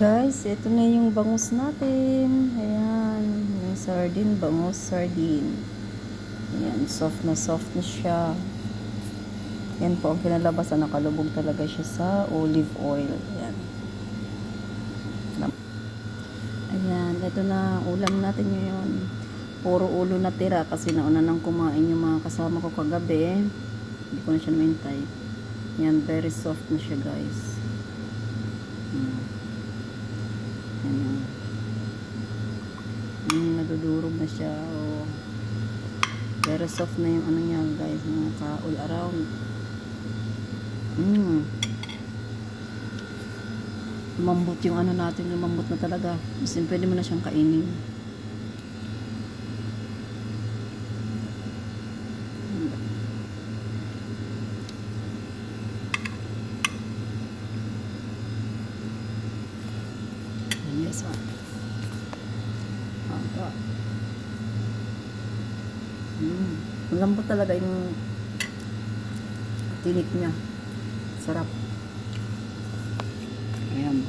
Guys, ito na yung bangus natin. Ayan, yung sardine, bangus sardine. Ayan, soft na soft na siya. Yan po ang kinalabasan. Nakalubog talaga siya sa olive oil. Ayan. Ayan, ito na ulam natin ngayon. Puro ulo na tira kasi nauna nang kumain yung mga kasama ko kagabi. Hindi ko na siya naintay. Yan, very soft na siya guys. Hmm. Yan. Mm, nadudurog na siya. Oh. Very soft na yung ano niya guys. Mga ka-all around. Mm. Lumambot yung ano natin. Lumambot na talaga. Kasi pwede mo na siyang kainin. Yes, ah. Ito. Mm. Malambot talaga yung tinik niya. Sarap. Ayan.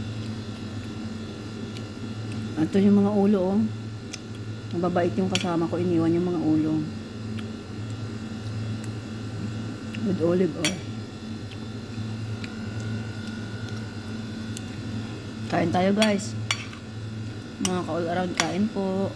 Ito yung mga ulo, oh. Mababait yung kasama ko. Iniwan yung mga ulo. With olive oil. Kain tayo guys. Mga ka-all around kain po.